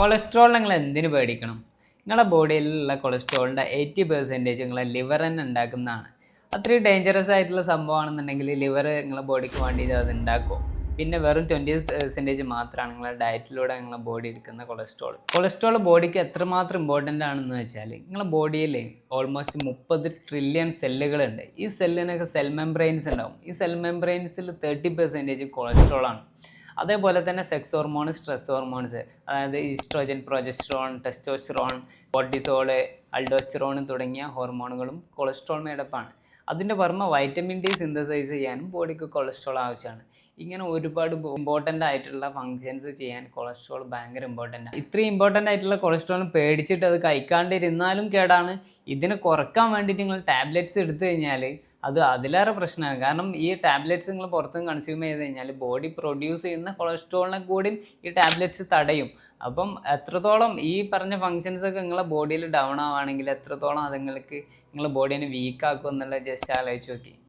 Cholesterol നിങ്ങൾ എന്തിനു പേടിക്കണം? നിങ്ങളുടെ ബോഡിയിലുള്ള കൊളസ്ട്രോളിന്റെ എയ്റ്റി പെർസെന്റേജ് നിങ്ങളെ ലിവർ തന്നെ ഉണ്ടാക്കുന്നതാണ്. അത്രയും ഡേഞ്ചറസ് ആയിട്ടുള്ള സംഭവമാണെന്നുണ്ടെങ്കിൽ ലിവർ നിങ്ങളെ ബോഡിക്ക് വേണ്ടി അത് ഉണ്ടാക്കും പിന്നെ വെറും ട്വന്റി പെർസെന്റേജ് മാത്രമാണ് നിങ്ങളുടെ ഡയറ്റിലൂടെ നിങ്ങളെ ബോഡി എടുക്കുന്ന കൊളസ്ട്രോൾ കൊളസ്ട്രോൾ ബോഡിക്ക് എത്രമാത്രം ഇമ്പോർട്ടന്റ് ആണെന്ന് വെച്ചാൽ നിങ്ങളുടെ ബോഡിയിൽ ഓൾമോസ്റ്റ് മുപ്പത് ട്രില്യൺ സെല്ലുകളുണ്ട് ഈ സെല്ലിനൊക്കെ സെൽ മെംബ്രെയിൻസ് ഉണ്ടാവും. ഈ സെൽ മെംബ്രെയിൻസിൽ തേർട്ടി പെർസെന്റേജ് കൊളസ്ട്രോൾ ആണ്. അതേപോലെ തന്നെ സെക്സ് ഹോർമോൺ സ്ട്രെസ് ഹോർമോൺസ് അതായത് oestrogen progesterone testosterone cortisol aldosterone തുടങ്ങിയ ഹോർമോണുകളും കൊളസ്ട്രോൾ മേടപ്പാണ് അതിന്റെ പുറമെ വൈറ്റമിൻ ഡി സിന്തസൈസ് ചെയ്യാനും ബോഡിക്ക് കൊളസ്ട്രോൾ ആവശ്യമാണ്. ഇങ്ങനെ ഒരുപാട് ഇമ്പോർട്ടന്റ് ആയിട്ടുള്ള ഫങ്ഷൻസ് ചെയ്യാൻ കൊളസ്ട്രോൾ ഭയങ്കര ഇമ്പോർട്ടന്റ് ആണ്. ഇത്രയും ഇമ്പോർട്ടന്റ് ആയിട്ടുള്ള കൊളസ്ട്രോൾ പേടിച്ചിട്ട് അത് കഴിക്കാണ്ടിരുന്നാലും കേടാണ്. ഇതിനെ കുറയ്ക്കാൻ വേണ്ടിയിട്ട് നിങ്ങൾ ടാബ്ലറ്റ്സ് എടുത്തു കഴിഞ്ഞാൽ അത് അതിലേറെ പ്രശ്നമാണ്. കാരണം ഈ ടാബ്ലറ്റ്സ് നിങ്ങൾ പുറത്തും കൺസ്യൂം ചെയ്ത് കഴിഞ്ഞാൽ ബോഡി പ്രൊഡ്യൂസ് ചെയ്യുന്ന കൊളസ്ട്രോളിനെ കൂടിയും ഈ ടാബ്ലറ്റ്സ് തടയും. അപ്പം എത്രത്തോളം ഈ പറഞ്ഞ ഫങ്ഷൻസ് ഒക്കെ നിങ്ങളെ ബോഡിയിൽ ഡൗൺ ആവുകയാണെങ്കിൽ എത്രത്തോളം അത് നിങ്ങൾക്ക് നിങ്ങളെ ബോഡീനെ വീക്കാക്കും എന്നുള്ളത് ജസ്റ്റ് ആലോചിച്ച് നോക്കി.